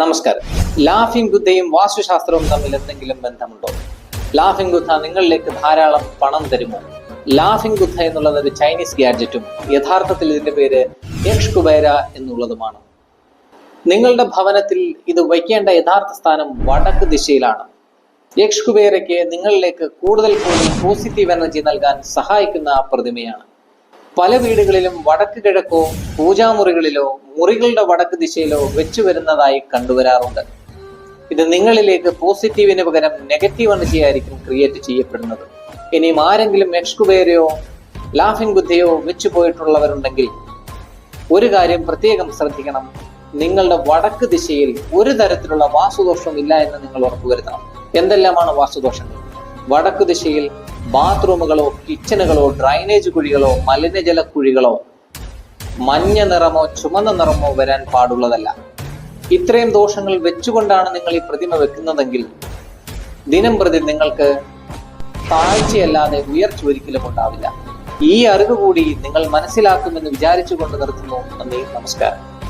നമസ്കാരം. ലാഫിംഗ് ബുദ്ധയും വാസ്തുശാസ്ത്രവും തമ്മിൽ എന്തെങ്കിലും ബന്ധമുണ്ടോ? ലാഫിംഗ് ബുദ്ധ നിങ്ങളിലേക്ക് ധാരാളം പണം തരുമോ? ലാഫിംഗ് ബുദ്ധ എന്നുള്ളത് ഒരു ചൈനീസ് ഗാഡ്ജറ്റും യഥാർത്ഥത്തിൽ ഇതിന്റെ പേര് യക്ഷ് കുബേര എന്നുള്ളതുമാണ്. നിങ്ങളുടെ ഭവനത്തിൽ ഇത് വയ്ക്കേണ്ട യഥാർത്ഥ സ്ഥാനം വടക്ക് ദിശയിലാണ്. യക്ഷ് കുബേരയ്ക്ക് നിങ്ങളിലേക്ക് കൂടുതൽ കൂടുതൽ പോസിറ്റീവ് എനർജി നൽകാൻ സഹായിക്കുന്ന പ്രതിമയാണ്. പല വീടുകളിലും വടക്ക് കിഴക്കോ പൂജാമുറികളിലോ മുറികളുടെ വടക്ക് ദിശയിലോ വെച്ചു വരുന്നതായി കണ്ടുവരാറുണ്ട്. ഇത് നിങ്ങളിലേക്ക് പോസിറ്റീവിന് പകരം നെഗറ്റീവ് എനർജി ആയിരിക്കും ക്രിയേറ്റ് ചെയ്യപ്പെടുന്നത്. ഇനിയും ആരെങ്കിലും എക്സ്കുബേരയോ ലാഫിംഗ് ബുദ്ധിയോ വെച്ചു പോയിട്ടുള്ളവരുണ്ടെങ്കിൽ ഒരു കാര്യം പ്രത്യേകം ശ്രദ്ധിക്കണം. നിങ്ങളുടെ വടക്ക് ദിശയിൽ ഒരു തരത്തിലുള്ള വാസുദോഷവും ഇല്ല എന്ന് നിങ്ങൾ ഉറപ്പുവരുത്തണം. എന്തെല്ലാമാണ് വാസുദോഷങ്ങൾ? വടക്ക് ദിശയിൽ ബാത്റൂമുകളോ കിച്ചണുകളോ ഡ്രൈനേജ് കുഴികളോ മലിനജല കുഴികളോ മഞ്ഞ നിറമോ ചുമന്ന നിറമോ വരാൻ പാടുള്ളതല്ല. ഇത്രയും ദോഷങ്ങൾ വെച്ചുകൊണ്ടാണ് നിങ്ങൾ ഈ പ്രതിമ വെക്കുന്നതെങ്കിൽ ദിനം പ്രതി നിങ്ങൾക്ക് താഴ്ചയല്ലാതെ ഉയർച്ച ഒരിക്കലും ഉണ്ടാവില്ല. ഈ അറിവ് കൂടി നിങ്ങൾ മനസ്സിലാക്കുമെന്ന് വിചാരിച്ചുകൊണ്ട് നിർത്തുന്നു. നന്ദി നമസ്കാരം.